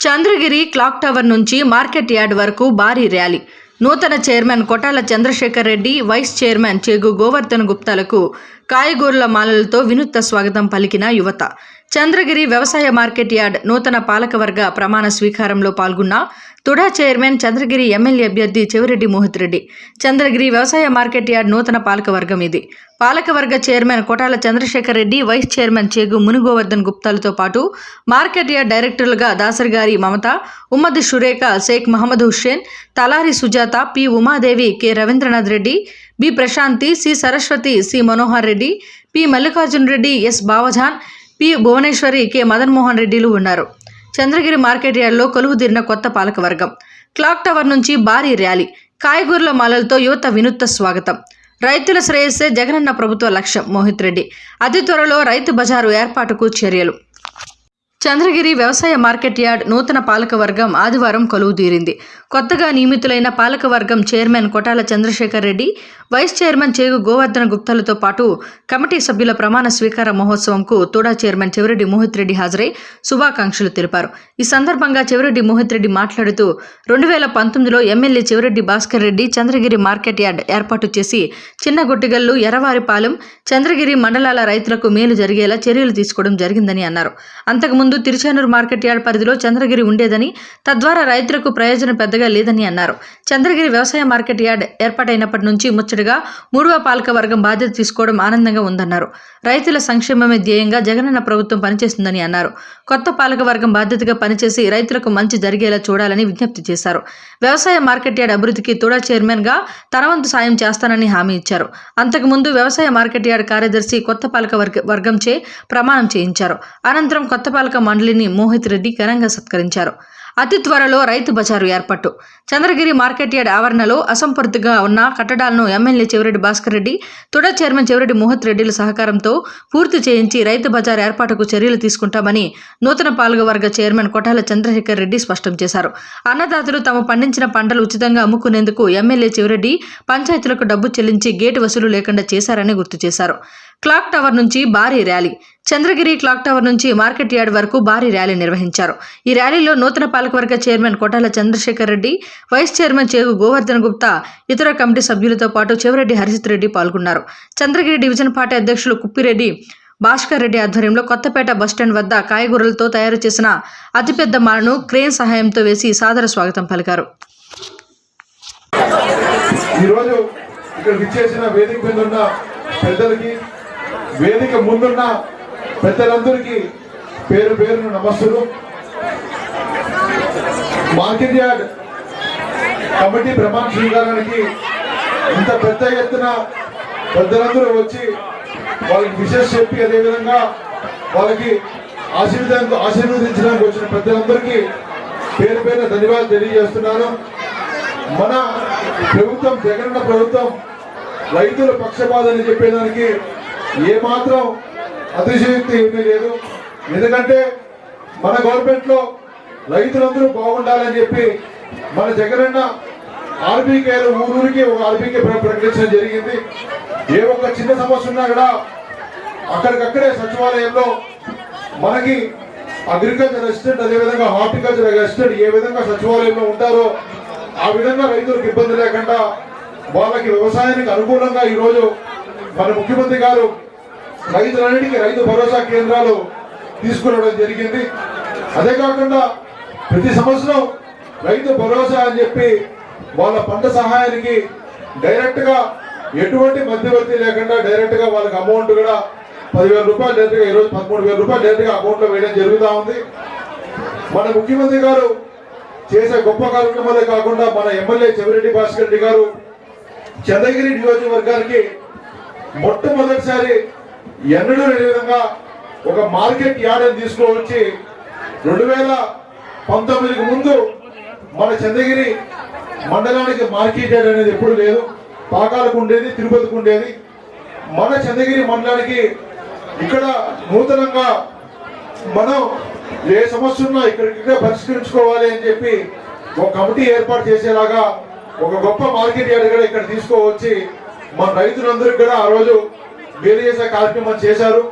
Chandragiri clock tower నుంచి market yard వరకు భారీ ర్యాలీ. నూతన chairman Kotala Chandrasekhar Reddy vice chairman Chegu Govardhan గుప్తాలకు కాయగూరల మాలలతో వినూత్న స్వాగతం పలికిన యువత. చంద్రగిరి వ్యవసాయ మార్కెట్ యార్డ్ నూతన పాలకవర్గ ప్రమాణ స్వీకారంలో పాల్గొన్న తుడా చైర్మన్ చంద్రగిరి ఎమ్మెల్యే అభ్యర్థి చెవిరెడ్డి మోహిత్రెడ్డి చంద్రగిరి వ్యవసాయ మార్కెట్ యార్డ్ నూతన పాలకవర్గం ఇది. పాలకవర్గ chairman Kotala Chandrasekhar Reddy vice chairman Chegu Munugovardhan గుప్తాలతో పాటు మార్కెట్ యార్డ్ డైరెక్టర్లుగా దాసరిగారి Mamatha Ummad Shurekha Sheikh Mohammed Hussain Talari Sujatha P Umadevi K Ravindranath Reddy B Prashanthi C Saraswathi C Manohar Reddy P Mallikarjun Reddy S Bavajan P Bhuvaneswari K Madanmohan రెడ్డిలు ఉన్నారు. Chandragiri market యార్డ్లో కొలువుదీరిన కొత్త పాలకవర్గం. Clock tower నుంచి భారీ rally కాయగూరల మాలలతో యువత వినూత్న స్వాగతం. రైతుల శ్రేయస్సే జగనన్న ప్రభుత్వ లక్ష్యం మోహిత్ రెడ్డి. అతి త్వరలో రైతు బజారు ఏర్పాటుకు చర్యలు. చంద్రగిరి వ్యవసాయ మార్కెట్ యార్డ్ నూతన పాలకవర్గం ఆదివారం కొలువుదీరింది. కొత్తగా నియమితులైన పాలకవర్గం chairman Kotala Chandrasekhar Reddy vice chairman Chegu Govardhana గుప్తాలతో పాటు కమిటీ సభ్యుల ప్రమాణ స్వీకార మహోత్సవంకు తోడా చైర్మన్ చెవిరెడ్డి మోహిత్ రెడ్డి హాజరై శుభాకాంక్షలు తెలిపారు. ఈ సందర్భంగా చెవిరెడ్డి మోహిత్ రెడ్డి మాట్లాడుతూ రెండు వేల పంతొమ్మిదిలో MLA Chevireddy Bhaskar Reddy Chandragiri market yard ఏర్పాటు చేసి చిన్న గొట్టిగల్లు ఎరవారిపాలెం చంద్రగిరి మండలాల రైతులకు మేలు జరిగేలా చర్యలు తీసుకోవడం జరిగిందని అన్నారు. అంతకుముందు తిరుచానూరు మార్కెట్ యార్డ్ పరిధిలో చంద్రగిరి ఉండేదని తద్వారా రైతులకు ప్రయోజనం పెద్దగా లేదని అన్నారు. చంద్రగిరి వ్యవసాయ మార్కెట్ యార్డ్ ఏర్పాటైనప్పటి నుంచి ముచ్చటగా మూడవ పాలక వర్గం బాధ్యత తీసుకోవడం ఆనందంగా ఉందన్నారు. రైతుల సంక్షేమమే ధ్యేయంగా జగనన్న ప్రభుత్వం పనిచేస్తుందని అన్నారు. కొత్త పాలక వర్గం బాధ్యతగా పనిచేసి రైతులకు మంచి జరిగేలా చూడాలని విజ్ఞప్తి చేశారు. వ్యవసాయ మార్కెట్ యార్డ్ అభివృద్ధికి తోడా చైర్మన్గా గా తనవంతు సాయం చేస్తానని హామీ ఇచ్చారు. అంతకుముందు వ్యవసాయ మార్కెట్ యార్డ్ కార్యదర్శి కొత్త పాలక వర్గ వర్గంచే ప్రమాణం చేయించారు. అనంతరం కొత్త పాలక మండలిని మోహిత్ రెడ్డి ఘనంగా సత్కరించారు. అతి త్వరలో రైతు బజారు ఏర్పాటు చంద్రగిరి మార్కెట్ యార్డ్ ఆవరణలో అసంపూర్తిగా ఉన్న కట్టడాలను ఎమ్మెల్యే చెవిరెడ్డి భాస్కర్ రెడ్డి తుడా చైర్మన్ చెవిరెడ్డి మోహత్ రెడ్డిల సహకారంతో పూర్తి చేయించి రైతు బజార్ ఏర్పాటుకు చర్యలు తీసుకుంటామని నూతన పాలకవర్గ చైర్మన్ కొఠాల చంద్రశేఖర్ రెడ్డి స్పష్టం చేశారు. అన్నదాతలు తాము పండించిన పంటలు ఉచితంగా అమ్ముకునేందుకు ఎమ్మెల్యే చెవిరెడ్డి పంచాయతీలకు డబ్బు చెల్లించి గేటు వసూలు లేకుండా చేశారని గుర్తు చేశారు. క్లాక్ టవర్ నుంచి భారీ ర్యాలీ. చంద్రగిరి క్లాక్ టవర్ నుంచి మార్కెట్ యార్డ్ వరకు భారీ ర్యాలీ నిర్వహించారు. ఈ ర్యాలీలో నూతన పాలకవర్గ chairman Kotala Chandrasekhar Reddy vice chairman Chegu Govardhan Gupta ఇతర కమిటీ సభ్యులతో పాటు చెవిరెడ్డి హరిసిత్ రెడ్డి పాల్గొన్నారు. చంద్రగిరి డివిజన్ పార్టీ అధ్యక్షులు కుప్పిరెడ్డి భాస్కర్ రెడ్డి ఆధ్వర్యంలో కొత్తపేట బస్టాండ్ వద్ద కాయగూరలతో తయారు చేసిన అతిపెద్ద మాలను క్రేన్ సహాయంతో వేసి సాదర స్వాగతం పలికారు. ఈరోజు ఇక్కడ విచ్చేసిన వేదిక మీద ఉన్న పెద్దలకి వేదిక ముందున్న పెద్దలందరికీ పేరు పేరును నమస్సులు. మార్కెట్ యార్డ్ కమిటీ ప్రమాణ స్వీకారానికి ఇంత పెద్ద ఎత్తున పెద్దలందరూ వచ్చి వాళ్ళకి విశేష చెప్పి అదేవిధంగా వాళ్ళకి ఆశీర్వాదానికి ఆశీర్వదించడానికి వచ్చిన పెద్దలందరికీ పేరు పేరున ధన్యవాదాలు తెలియజేస్తున్నాను మన ప్రభుత్వం జగనన్న ప్రభుత్వం రైతుల పక్షపాతని చెప్పేదానికి ఏమాత్రం అతిశయోక్తి ఏమీ లేదు. ఎందుకంటే మన గవర్నమెంట్లో రైతులందరూ బాగుండాలని చెప్పి మన జగనన్న ఆర్బీకేలు ఊరూరికి ఒక ఆర్బీకే ప్రకటించడం జరిగింది. ఏ ఒక్క చిన్న సమస్య ఉన్నా కూడా అక్కడికక్కడే సచివాలయంలో మనకి అగ్రికల్చర్ అసిస్టెంట్ అదేవిధంగా హార్టికల్చర్ అసిస్టెంట్ ఏ విధంగా సచివాలయంలో ఉంటారో ఆ విధంగా రైతులకు ఇబ్బంది లేకుండా వాళ్ళకి వ్యవసాయానికి అనుకూలంగా ఈరోజు మన ముఖ్యమంత్రి గారు రైతులన్నిటికీ రైతు భరోసా కేంద్రాలు తీసుకురావడం జరిగింది. అదే కాకుండా ప్రతి సంవత్సరం రైతు భరోసా అని చెప్పి వాళ్ళ పంట సహాయానికి డైరెక్ట్గా ఎటువంటి మధ్యవర్తి లేకుండా డైరెక్ట్గా వాళ్ళకి అమౌంట్ కూడా పదివేల రూపాయలు డైరెక్ట్గా ఈరోజు పదమూడు వేల రూపాయలు డైరెక్ట్గా అకౌంట్లో వేయడం జరుగుతూ ఉంది. మన ముఖ్యమంత్రి గారు చేసే గొప్ప కార్యక్రమాలే కాకుండా మన ఎమ్మెల్యే చెవిరెడ్డి భాస్కర్ రెడ్డి గారు చంద్రగిరి నియోజకవర్గానికి మొట్టమొదటిసారి ఎన్నడూ లేని విధంగా ఒక మార్కెట్ యార్డ్ తీసుకువచ్చి రెండు వేల పంతొమ్మిదికి ముందు మన చంద్రగిరి మండలానికి మార్కెట్ యార్డ్ అనేది ఎప్పుడు లేదు. పాకాలకు ఉండేది తిరుపతికి ఉండేది. మన చంద్రగిరి మండలానికి ఇక్కడ నూతనంగా మనం ఏ సమస్య ఉన్నా ఇక్కడికి పరిష్కరించుకోవాలి అని చెప్పి ఒక కమిటీ ఏర్పాటు చేసేలాగా ఒక గొప్ప మార్కెట్ యార్డ్ కూడా ఇక్కడ తీసుకోవచ్చి మన రైతులందరికీ కూడా ఆ రోజు మేలు చేసే కార్యక్రమం చేశారు.